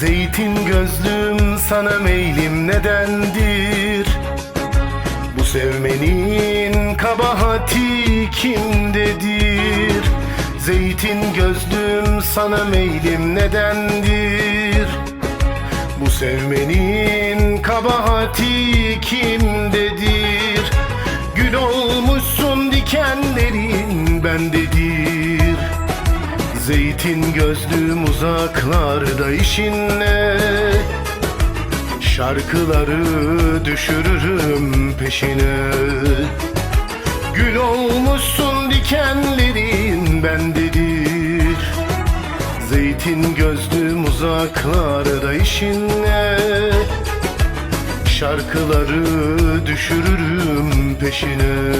Zeytin gözlüm sana meylim nedendir? Bu sevmenin kabahati kimdedir Zeytin gözlüm sana meylim nedendir? Bu sevmenin kabahati kimdedir Gül olmuşsun dikenlerin bendedir Zeytin gözlüm uzaklarda işinle. Şarkıları düşürürüm peşine. Gül olmuşsun dikenlerin bendedir. Zeytin gözlüm uzaklarda işinle. Şarkıları düşürürüm peşine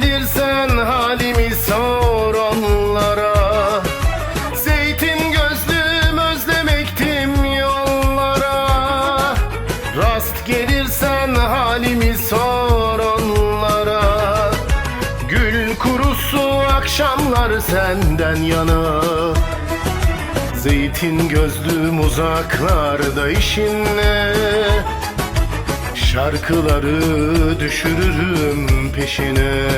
gelirsen halimi sor onlara. Zeytin gözlüm özlemektim yollara. Rast gelirsen halimi sor onlara. Gül kurusu akşamlar senden yana. Zeytin gözlüm uzaklarda işinle Şarkıları düşürürüm peşine.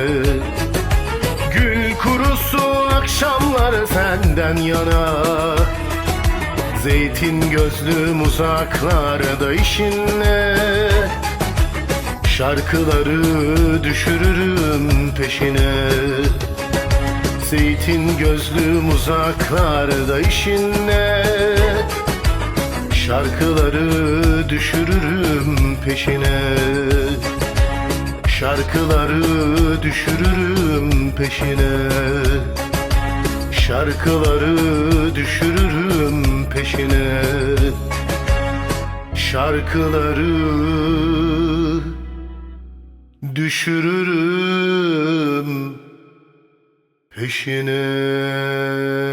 Gül kurusu akşamlar senden yana. Zeytin gözlüm uzaklarda işinle. Şarkıları düşürürüm peşine. Zeytin gözlüm uzaklarda işinle Şarkıları düşürürüm peşine. Şarkıları düşürürüm peşine. Şarkıları düşürürüm peşine. Şarkıları düşürürüm peşine